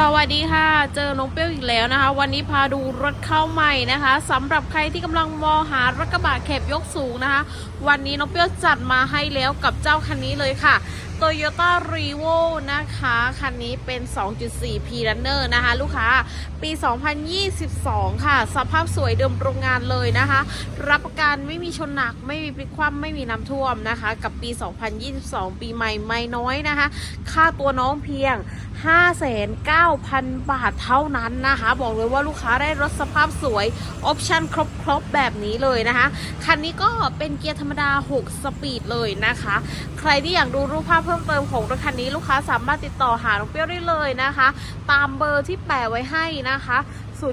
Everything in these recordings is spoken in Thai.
สวัสดีค่ะ เจอน้องเปรี้ยวอีกแล้วนะคะ วันนี้พาดูรถเข้าใหม่นะคะสำหรับใครที่กำลังมองหารถกระบะแคบยกสูงนะคะ วันนี้น้องเปรี้ยวจัดมาให้แล้วกับเจ้าคันนี้เลยค่ะ Toyota r e v o นะคะ คันนี้เป็น 2.4 P Runner นะคะ ลูกค้า ปี 2022 ค่ะ สภาพสวยเดิมโรงงานเลยนะคะ รับประกันไม่มีชนหนัก ไม่มีพลิกคว่ำไม่มีน้ำท่วมนะคะ กับปี 2022 ปีใหม่ไม่น้อยนะคะ ค่าตัวน้องเพียง 59,000 บาทเท่านั้นนะคะ บอกเลยว่าลูกค้าได้รถสภาพสวยออปชั่นครบๆแบบนี้เลยนะคะ คันนี้ก็เป็นเกียร์ธรรมดา 6 สปีดเลยนะคะ ใครที่อยากดูรูปภาพเพิ่มเติมของรถคันนี้ลูกค้าสามารถติดต่อหาน้องเปรี้ยวได้เลยนะคะ ตามเบอร์ที่แปะไว้ให้นะคะ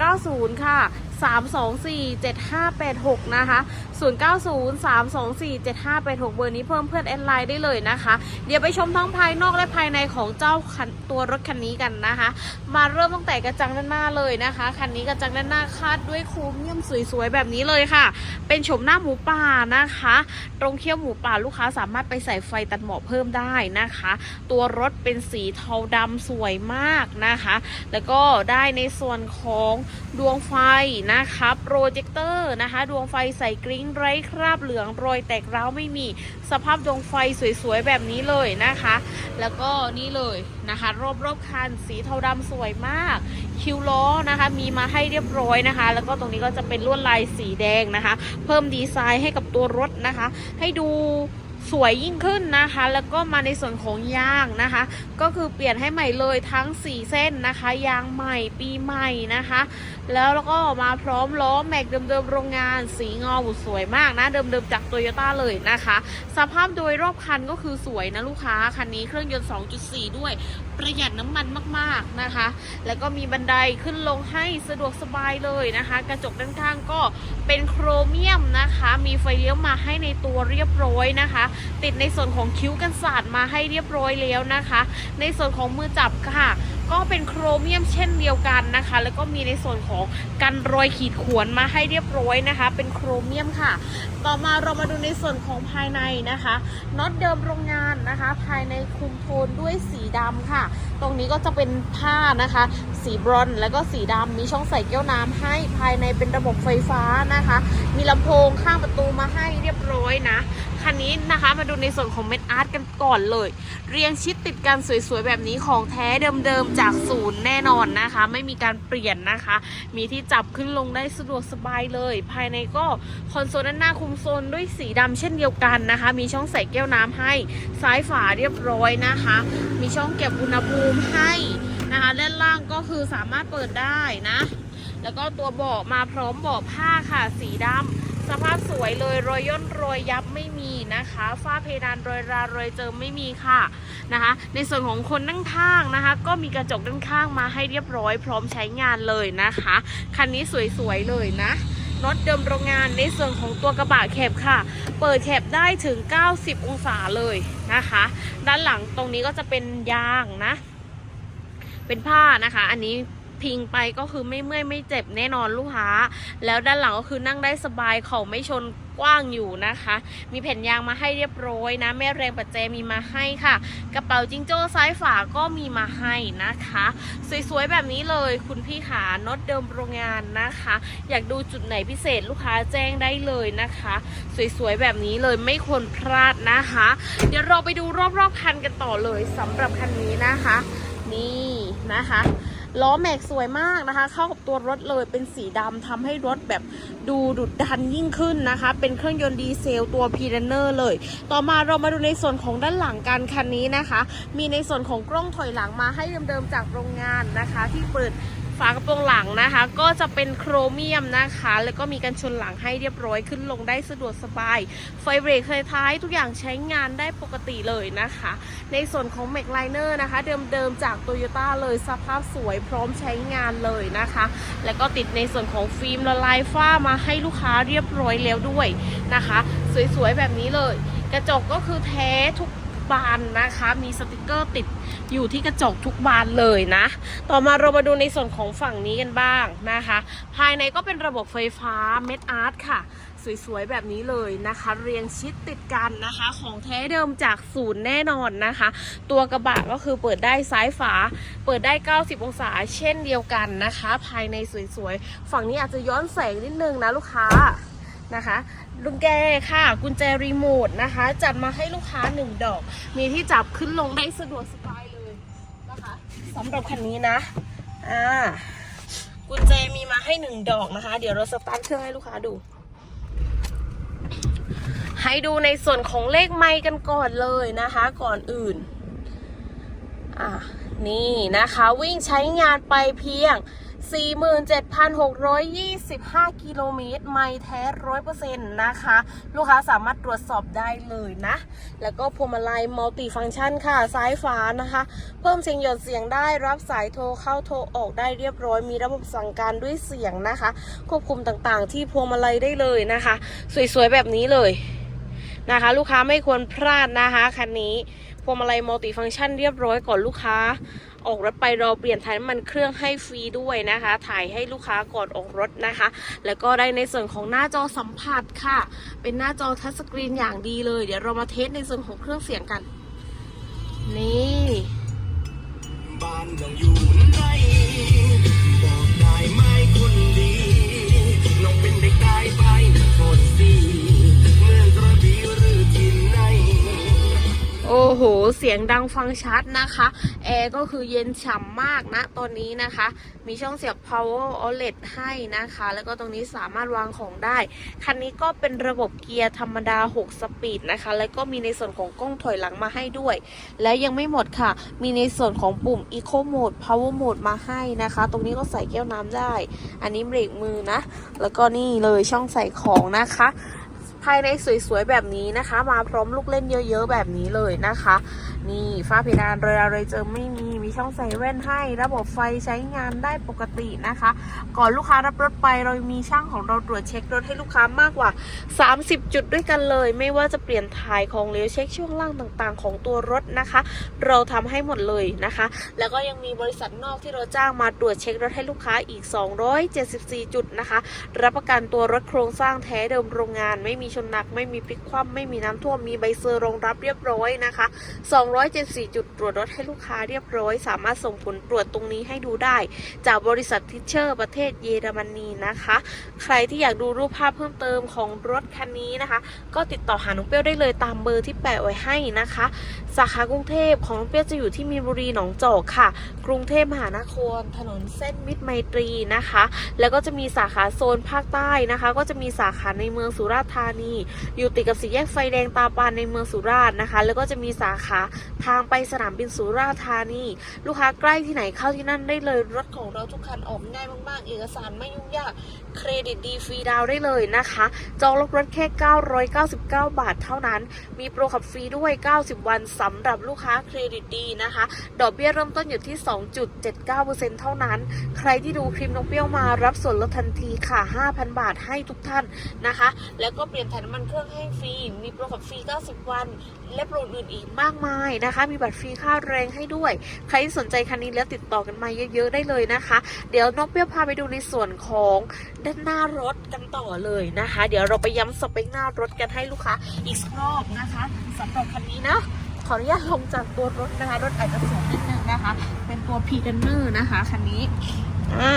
090 ค่ะ 3247586 นะคะ 0903247586 เบอร์นี้เพิ่มเพื่อนแอดไลน์ได้เลยนะคะ เดี๋ยวไปชมทั้งภายนอกและภายในของเจ้าคันตัวรถคันนี้กันนะคะ มาเริ่มตั้งแต่กระจังด้านหน้าเลยนะคะ คันนี้กระจังด้านหน้าคาดด้วยโครเมียมสวยๆแบบนี้เลยค่ะ เป็นโฉมหน้าหมูป่านะคะ ตรงเขี้ยวหมูป่าลูกค้าสามารถไปใส่ไฟตัดหมอกเพิ่มได้นะคะ ตัวรถเป็นสีเทาดำสวยมากนะคะ แล้วก็ได้ในส่วนของดวงไฟนะคะโปรเจคเตอร์นะคะ ดวงไฟใส่กริ้งไร้คราบเหลืองรอยแตกร้าวไม่มีสภาพดวงไฟสวยๆแบบนี้เลยนะคะ แล้วก็นี่เลยนะคะ รอบๆคันสีเทาดำสวยมาก คิวล้อนะคะ มีมาให้เรียบร้อยนะคะ แล้วก็ตรงนี้ก็จะเป็นลวดลายสีแดงนะคะ เพิ่มดีไซน์ให้กับตัวรถนะคะ ให้ดู สวยยิ่งขึ้นนะคะ แล้วก็มาในส่วนของยางนะคะ ก็คือเปลี่ยนให้ใหม่เลยทั้ง 4 เส้นนะคะ ยางใหม่ปีใหม่นะคะ แล้วแล้วก็มาพร้อมล้อแม็กเดิมๆโรงงาน สีเงาสวยมากนะ เดิมๆจากโตโยต้าเลยนะคะ สภาพโดยรอบคันก็คือสวยนะลูกค้า คันนี้เครื่องยนต์ 2.4 ด้วยประหยัดน้ำมันมากๆนะคะ แล้วก็มีบันไดขึ้นลงให้สะดวกสบายเลยนะคะ กระจกด้านข้างก็เป็นโครเมียมนะคะ มีไฟเลี้ยวมาให้ในตัวเรียบร้อยนะคะติดในส่วนของคิ้วกันศาสตร์มาให้เรียบร้อยแล้วนะคะ ในส่วนของมือจับค่ะ ก็เป็นโครเมียมเช่นเดียวกันนะคะ แล้วก็มีในส่วนของกันรอยขีดข่วนมาให้เรียบร้อยนะคะ เป็นโครเมียมค่ะ ต่อมาเรามาดูในส่วนของภายในนะคะน็อตเดิมโรงงานนะคะ ภายในคุมโทนด้วยสีดำค่ะ ตรงนี้ก็จะเป็นผ้านะคะ สีบรอนแล้วก็สีดำมีช่องใส่แก้วน้ำให้ภายในเป็นระบบไฟฟ้านะคะ มีลำโพงข้างประตูมาให้เรียบร้อยนะ คันนี้นะคะ มาดูในส่วนของเม็ดอาร์ตกันก่อนเลย เรียงชิดติดกันสวยๆ แบบนี้ของแท้เดิมๆ จากศูนย์แน่นอนนะคะ ไม่มีการเปลี่ยนนะคะ มีที่จับขึ้นลงได้สะดวกสบายเลย ภายในก็คอนโซลด้านหน้าคุมโซนด้วยสีดำเช่นเดียวกันนะคะ มีช่องใส่แก้วน้ำให้ซ้ายฝาเรียบร้อยนะคะ มีช่องเก็บอุณหภูมิให้นะคะด้านล่างก็คือสามารถเปิดได้นะ แล้วก็ตัวเบาะมาพร้อมเบาะผ้าค่ะสีดำ สภาพสวยเลยรอยย่นรอยยับไม่มีนะคะฝ้าเพดานรอยรารอยเจิมไม่มีค่ะนะคะ ในส่วนของคนนั่งข้างนะคะ ก็มีกระจกด้านข้างมาให้เรียบร้อย พร้อมใช้งานเลยนะคะคันนี้สวยๆเลยนะน็อตเดิมโรงงานในส่วนของตัวกระบะแคบค่ะ เปิดแคบได้ถึง 90 องศาเลยนะคะ ด้านหลังตรงนี้ก็จะเป็นยางนะ เป็นผ้านะคะ อันนี้ พิงไปก็คือไม่เมื่อยไม่เจ็บแน่นอนลูกค้า แล้วด้านหลังก็คือนั่งได้สบายเข่าไม่ชนกว้างอยู่นะคะ มีแผ่นยางมาให้เรียบร้อยนะ แม่แรงปัจเจมีมาให้ค่ะ กระเป๋าจิงโจ้ซ้ายฝาก็มีมาให้นะคะ สวยๆแบบนี้เลยคุณพี่ขาน็อตเดิมโรงงานนะคะ อยากดูจุดไหนพิเศษลูกค้าแจ้งได้เลยนะคะ สวยๆแบบนี้เลยไม่ควรพลาดนะคะ เดี๋ยวเราไปดูรอบๆคันกันต่อเลยสำหรับคันนี้นะคะ นี่นะคะ ล้อแม็กสวยมากนะคะ เข้ากับตัวรถเลยเป็นสีดำทำให้รถแบบดูดุดดันยิ่งขึ้นนะคะ เป็นเครื่องยนต์ดีเซลตัวพีเรเนอร์เลย ต่อมาเรามาดูในส่วนของด้านหลังกันคันนี้นะคะ มีในส่วนของกล้องถอยหลังมาให้เดิมๆจากโรงงานนะคะ ที่เปิด ฝากระโปรงหลังนะคะ ก็จะเป็นโครเมียมนะคะ แล้วก็มีกันชนหลังให้เรียบร้อยขึ้นลงได้สะดวกสบาย ไฟเบรกท้ายทุกอย่างใช้งานได้ปกติเลยนะคะ ในส่วนของแม็กไลเนอร์นะคะ เดิมๆจากโตโยต้าเลยสภาพสวยพร้อมใช้งานเลยนะคะ แล้วก็ติดในส่วนของฟิล์มละลายฝ้ามาให้ลูกค้าเรียบร้อยแล้วด้วยนะคะ สวยๆแบบนี้เลย กระจกก็คือแท้ทุก บานนะคะ มีสติกเกอร์ติดอยู่ที่กระจกทุกบานเลยนะ ต่อมาเรามาดูในส่วนของฝั่งนี้กันบ้างนะคะ ภายในก็เป็นระบบไฟฟ้าเม็ดอาร์ตค่ะ สวยๆ แบบนี้เลยนะคะ เรียงชิดติดกันนะคะ ของแท้เดิมจากศูนย์แน่นอนนะคะ ตัวกระบะก็คือเปิดได้ซ้ายฝา เปิดได้ 90 องศาเช่นเดียวกันนะคะ ภายในสวยๆ ฝั่งนี้อาจจะย้อนแสงนิดนึงนะลูกค้า นะคะลุงแกค่ะ กุญแจรีโมทนะคะ จัดมาให้ลูกค้า1ดอก มีที่จับขึ้นลงได้สะดวกสบายเลยนะคะสำหรับคันนี้นะอ่ากุญแจมีมาให้หนึ่งดอกนะคะ เดี๋ยวเราสตาร์ทเครื่องให้ลูกค้าดู ให้ดูในส่วนของเลขไมค์กันก่อนเลยนะคะ ก่อนอื่นอะนี่นะคะ วิ่งใช้งานไปเพียง 47,625 กิโลเมตร ไม่แท้ร้อยเปอร์เซ็นต์นะคะ ลูกค้าสามารถตรวจสอบได้เลยนะ แล้วก็พวงมาลัยมัลติฟังก์ชันค่ะ ซ้ายฝานะคะ เพิ่มเสียงหยดเสียงได้รับสายโทรเข้าโทรออกได้เรียบร้อย มีระบบสั่งการด้วยเสียงนะคะ ควบคุมต่างๆ ที่พวงมาลัยได้เลยนะคะ สวยๆ แบบนี้เลยนะคะ ลูกค้าไม่ควรพลาดนะคะคันนี้ พวงมาลัยมัลติฟังก์ชันเรียบร้อยก่อนลูกค้า ออกรถไปราเปลี่ยนถ่ายน้ำมันเครื่องให้ฟรีด้วยนะคะ ถ่ายให้ลูกค้าก่อนออกรถนะคะ แล้วก็ได้ในส่วนของหน้าจอสัมผัสค่ะ เป็นหน้าจอทัชสกรีนอย่างดีเลย เดี๋ยวเรามาเทสในส่วนของเครื่องเสียงกัน นี่ สียงดังฟังชัดนะคะ แอร์ก็คือเย็นฉ่ำมากนะตอนนี้นะคะ มีช่องเสียบ power outlet ให้นะคะ แล้วก็ตรงนี้สามารถวางของได้ คันนี้ก็เป็นระบบเกียร์ธรรมดา 6 สปีดนะคะ แล้วก็มีในส่วนของกล้องถอยหลังมาให้ด้วย และยังไม่หมดค่ะ มีในส่วนของปุ่ม eco mode power mode มาให้นะคะ ตรงนี้ก็ใส่แก้วน้ำได้ อันนี้เบรกมือนะ แล้วก็นี่เลยช่องใส่ของนะคะ ภายในสวยๆแบบนี้นะคะ มาพร้อมลูกเล่นเยอะๆแบบนี้เลยนะคะ นี่ฝ้าเพดานเรอะไรเจอไม่มีมีช่องใส่แว่นให้ ระบบไฟใช้งานได้ปกตินะคะ ก่อนลูกค้ารับรถไปเรามีช่างของเราตรวจเช็ครถให้ลูกค้ามากกว่า 30 จุดด้วยกันเลย ไม่ว่าจะเปลี่ยนถ่ายของเหลวเช็คช่วงล่างต่างๆ ของตัวรถนะคะ เราทำให้หมดเลยนะคะ แล้วก็ยังมีบริษัทนอกที่เราจ้างมาตรวจเช็ครถให้ลูกค้าอีก 274 จุดนะคะ รับประกันตัวรถโครงสร้างแท้เดิมโรงงานไม่มีชนหนัก ไม่มีพลิกคว่ำไม่มีน้ำท่วมมีใบเซอร์รองรับเรียบร้อยนะคะ 274 จุดตรวจรถให้ลูกค้าเรียบร้อย สามารถส่งผลตรวจตรงนี้ให้ดูได้ จากบริษัททิเชอร์ประเทศเยอรมนีนะคะ ใครที่อยากดูรูปภาพเพิ่มเติมของรถคันนี้นะคะ ก็ติดต่อหาน้องเปรี้ยวได้เลยตามเบอร์ที่แปะไว้ให้นะคะ สาขากรุงเทพของน้องเปรี้ยวจะอยู่ที่มีนบุรีหนองจอกค่ะ กรุงเทพมหานครถนนเส้นมิตรไมตรีนะคะ แล้วก็จะมีสาขาโซนภาคใต้นะคะ ก็จะมีสาขาในเมืองสุราษฎร์ธานีอยู่ติดกับสี่แยกไฟแดงตาปานในเมืองสุราษฎร์นะคะ แล้วก็จะมีสาขาทางไปสนามบินสุราษฎร์ธานี ลูกค้าใกล้ที่ไหนเข้าที่นั่นได้เลย รถของเราทุกคันออกง่ายมากๆ เอกสารไม่ยุ่งยาก เครดิตดีฟรีดาวได้เลยนะคะ จองรถรถแค่ 999 บาทเท่านั้น มีโปรขับฟรีด้วย 90 วันสำหรับลูกค้าเครดิตดีนะคะ ดอกเบี้ยเริ่มต้นอยู่ที่ 2.79%เท่านั้น ใครที่ดูคลิปน้องเปี้ยวมารับส่วนลดทันทีค่ะ 5,000 บาทให้ทุกท่านนะคะ แล้วก็เปลี่ยนถ่ายน้ำมันเครื่องให้ฟรี มีโปรขับฟรี 90 วัน และโปรอื่นอีกมากมายนะคะ มีบัตรฟรีค่าแรงให้ด้วย ใครสนใจคันนี้แล้วติดต่อกันมาเยอะๆได้เลยนะคะ เดี๋ยวน้องเปี้ยวพาไปดูในส่วนของด้านหน้ารถกันต่อเลยนะคะ เดี๋ยวเราไปย้ำสเปคหน้ารถกันให้ลูกค้าอีกรอบนะคะสำหรับคันนี้นะขออนุญาตลงจากตัวรถนะคะ รถอาจจะสูงนิดนึงนะคะ เป็นตัว p ีเดนเนอร์นะคะคันนี้ อ่า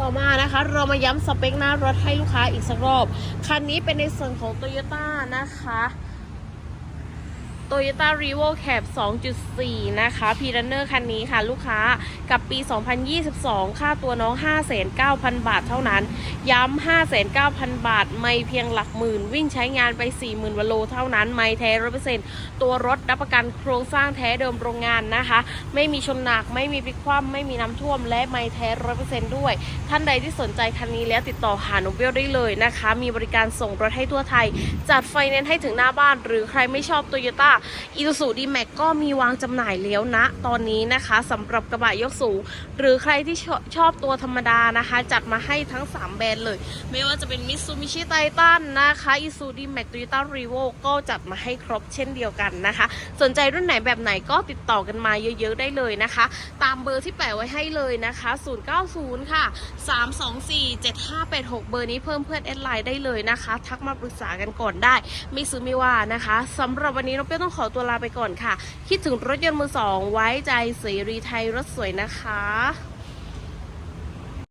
ต่อมานะคะ เรามาย้ำสเปคหน้ารถให้ลูกค้าอีกสักรอบ คันนี้เป็นในส่วนของ Toyota นะคะ Toyota r e v o Cab 2.4 นะคะ p r u n n e r คันนี้ค่ะลูกค้ากับปี 2022 ค่าตัวน้อง 59,000บาทเท่านั้น ย้ำ 59,000 บาท ไม่เพียงหลักหมื่น วิ่งใช้งานไป 40,000วัโลเท่านั้น ไม่แท้ร้อยเปอร์เซ็นต์ตัวรถรับประกันโครงสร้างแท้เดิมโรงงานนะคะ ไม่มีชนหนัก ไม่มีพลิกคว่ำไม่มีน้ำท่วม และไม่แท้ร้อยเปอร์เซ็นต์ด้วย ท่านใดที่สนใจคันนี้แล้วติดต่อหาหนุ่มเบลได้เลยนะคะ มีบริการส่งรถให้ทั่วไทย จัดไฟแนนซ์ให้ถึงหน้าบ้าน หรือใครไม่ชอบโตโยต้าอีซูซูดีแม็กก็มีวางจำหน่ายแล้วนะ ตอนนี้นะคะสำหรับกระบะยกสูง หรือใครที่ชอบชอบตัวธรรมดานะคะ จัดมาให้ทั้ง 3 แบรนด์เลย ไม่ว่าจะเป็นมิ t ซูมิชิไททันนะคะอีซูดีแม็กโตโยต้ารีโวก็จัดมาให้ครบเช่นเดียวกันนะคะ สนใจรุ่นไหนแบบไหนก็ติดต่อกันมาเยอะๆได้เลยนะคะ ตามเบอร์ที่แปะไว้ให้เลยนะคะ 090 ค่ะ 324 7586 เบอร์นี้เพิ่มเพื่อนแอดไลน์ได้เลยนะคะ ทักมาปรึกษากันก่อนได้ ไม่ซื้อไม่ว่านะคะสำหรับวันนี้น้องเปี้ยต้องขอตัวลาไปก่อนค่ะ คิดถึงรถยนต์มือสองไว้ใจเสรีไทยรถสวยนะคะ